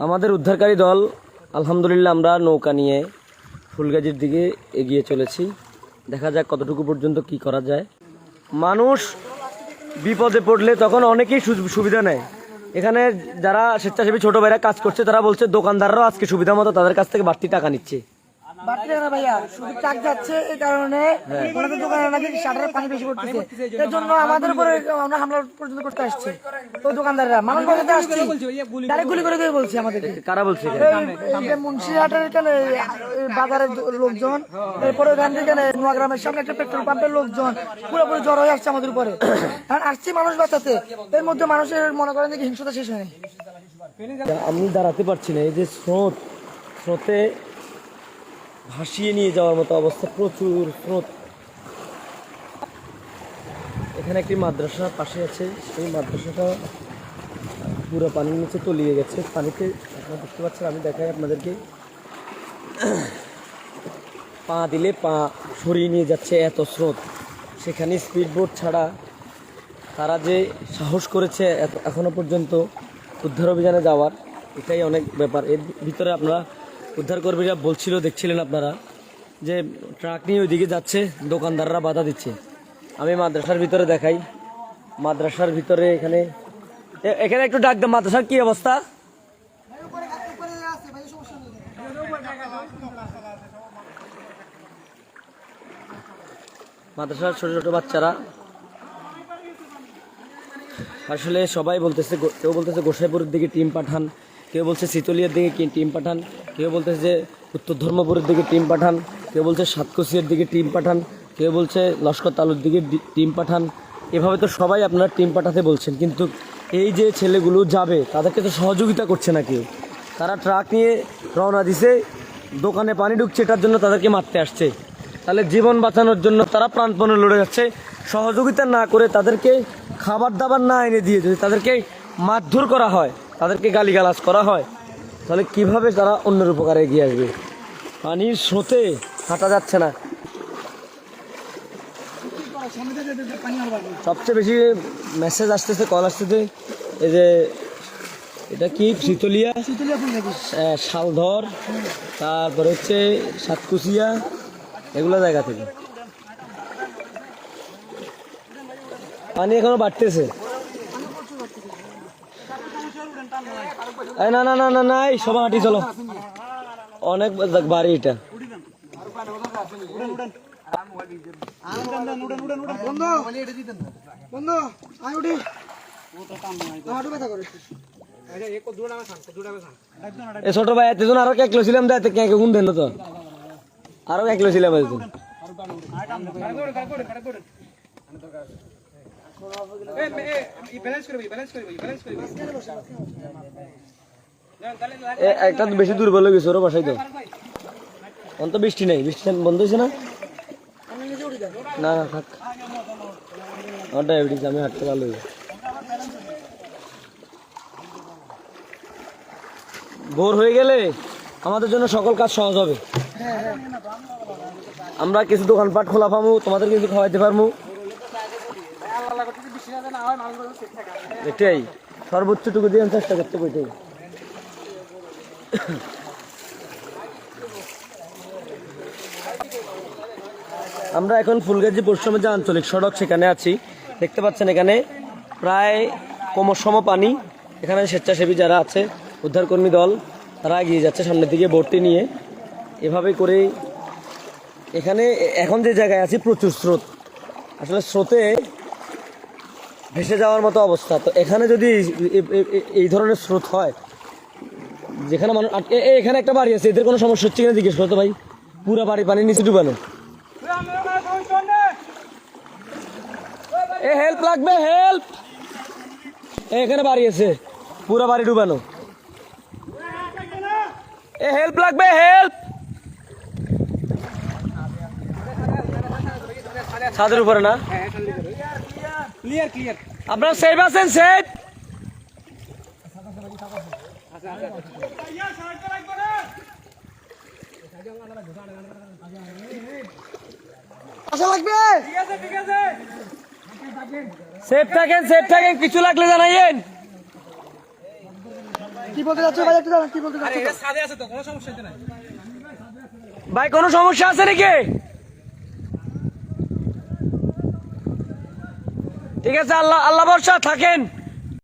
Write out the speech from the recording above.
আমাদের উদ্ধারকারী দল, আলহামদুলিল্লাহ আমরা নৌকা নিয়ে ফুলগাজির দিকে এগিয়ে চলেছি। দেখা যাক কতটুকু পর্যন্ত কি করা যায়। মানুষ বিপদে পড়লে তখন অনেকেই সুবিধা নেয়। এখানে যারা স্বেচ্ছাসেবী ছোট ভাইরা কাজ করছে, তারা বলছে, দোকানদাররাও আজকে সুবিধা মতো তাদের কাছ থেকে বাড়তি টাকা নিচ্ছে। বাড়তি না ভাইয়া শুধু টাক যাচ্ছে এই কারণে ওনাদের দোকানে নাকি? শাটারের পানি বেশি পড়তেছে। এর জন্য আমাদের উপরে আমরা হামলা পর্যন্ত করতে আসছে। ওই দোকানদাররা মানুষ বাঁচাতে আসছে। ডাইরেক্ট গুলি করে। দিয়ে বলছি আমাদেরকে। কারা বলছে এখানে? এই যে মুন্সিহাটের বাজারের লোকজন এরপরে ওখান থেকে এখানে নোয়াগ্রামের সামনে একটা পেট্রোল পাম্পের লোকজন পুরোপুরি জ্বর হয়ে আসছে আমাদের উপরে। কারণ আসছে মানুষ বাঁচাতে। এর মধ্যে মানুষের মনে করেন যে হিংসতা শেষ হয়নি। আমি দাঁড়াতে পারছি না। এই যে স্রোত স্রোতে ভাসিয়ে নিয়ে যাওয়ার মতো অবস্থা, প্রচুর স্রোত। এখানে একটি মাদ্রাসা পাশে আছে। সেই মাদ্রাসাটা পুরো পানির নিচে তলিয়ে গেছে। পানিতে আপনারা দেখতে পাচ্ছেন, আমি দেখাই আপনাদেরকে। পা দিলে পা সরিয়ে নিয়ে যাচ্ছে এত স্রোত। সেখানে স্পিড বোট ছাড়া তারা যে সাহস করেছে এত- এখনও পর্যন্ত উদ্ধার অভিযানে যাওয়ার, এটাই অনেক ব্যাপার। এর ভিতরে আপনারা উদ্ধার কর্মীরা বলছিল, দেখছিলেন আপনারা, যে ট্রাক নিয়ে ওইদিকে যাচ্ছে, দোকানদাররা বাধা দিচ্ছে। আমি মাদ্রাসার ভিতরে দেখাই। মাদ্রাসার ভিতরে এখানে এখানে একটু ডাক দাও মাদ্রাসার কি অবস্থা? মাদ্রাসার ছোট ছোট বাচ্চারা, আসলে সবাই বলতেছে, কেউ বলতেছে গোসাইপুরের দিকে টিম পাঠান, কেউ বলছে শীতলিয়ার দিকে টিম পাঠান। কেউ বলতেছে যে উত্তর ধর্মপুরের দিকে টিম পাঠান, কেউ বলছে সাতকোশিয়ার দিকে টিম পাঠান, কেউ বলছে লস্কর তালুর দিকে টিম পাঠান। এভাবে তো সবাই আপনারা টিম পাঠাতে বলছেন, কিন্তু এই যে ছেলেগুলো যাবে, তাদেরকে তো সহযোগিতা করছে না কেউ। তারা ট্রাক নিয়ে রওনা দিছে, দোকানে পানি ঢুকছে, এটার জন্য তাদেরকে মারতে আসছে। তাহলে জীবন বাঁচানোর জন্য তারা প্রাণপণে লড়ে যাচ্ছে। সহযোগিতা না করে তাদেরকে খাবার দাবার না এনে দিয়ে যদি তাদেরকে মারধর করা হয়, তাদেরকে গালিগালাজ করা হয় তাহলে কীভাবে তারা অন্যের উপকারে এগিয়ে আসবে? পানির স্রোতে হাঁটা যাচ্ছে না। সবচেয়ে বেশি মেসেজ আসতেছে কল আসতেছে এই যে এটা কি? শীতলিয়া? আহ, শালধর তারপর হচ্ছে সাতকুশিয়া এগুলো জায়গা থেকে। পানি এখনও বাড়তেছে। না না না না না এই সবাই হাঁটি চলো। অনেক বাড়ি এটা। ছোট ভাই এতজন আরও কে কিলো ছিলাম দেয় কে গুণ দেন তো। আরও এক কিলো এতজন। এ, একটা বেশি দুর্বল হয়ে গেছে, ওরও বাসায় তো অন তো বৃষ্টি নেই, বৃষ্টি বন্ধ হয়েছে না? না না, থাক। আমার ডায়াবেটিস আমি হাঁটতে ভালো হই ভোর হয়ে গেলে আমাদের জন্য সকল কাজ সহজ হবে। আমরা কিছু দোকানপাট খোলা পাবো তোমাদের কিছু খাওয়াইতে পারব এটাই সর্বোচ্চ টুকু দিয়ে চেষ্টা করতে এটাই আমরা এখন ফুলগাজী পশ্চিমে যে আঞ্চলিক সড়ক সেখানে আছি। দেখতে পাচ্ছেন এখানে প্রায় কোমরসম পানি এখানে স্বেচ্ছাসেবী যারা আছে, উদ্ধারকর্মী দল, তারা এগিয়ে যাচ্ছে সামনের দিকে ভর্তি নিয়ে। এভাবে করে এখানে এখন যে জায়গায় আছি, প্রচুর স্রোত। আসলে স্রোতে ভেসে যাওয়ার মতো অবস্থা। তো এখানে যদি এই ধরনের স্রোত হয় যেখানে মানুষ আটকে এখানে একটা বাড়ি আছে এদের কোনো সমস্যা হচ্ছে কিনা জিজ্ঞেস করতো ভাই। পুরো বাড়ি পানির নিচে ডুবানো। এ হেল্প লাগবে হেল্প এখানে বাড়ি আছে পুরো বাড়ি ডুবানো। এ হেল্প লাগবে হেল্প ছাদের উপরে না? ক্লিয়ার ক্লিয়ার আপনারা সেফ আছেন সেফ আশা লাগবে ঠিক আছে ঠিক আছে সেফ থাকেন সেফ থাকেন কিছু লাগলে জানাইয়েন। কি বলতে যাচ্ছ ভাই একটু দাঁড়ান, কি বলতে যাচ্ছ? এটা সাদে আছে তো কোনো সমস্যা ভাই কোনো সমস্যা আছে নাকি? ঠিক আছে আল্লাহ আল্লাহ বর্ষা থাকেন।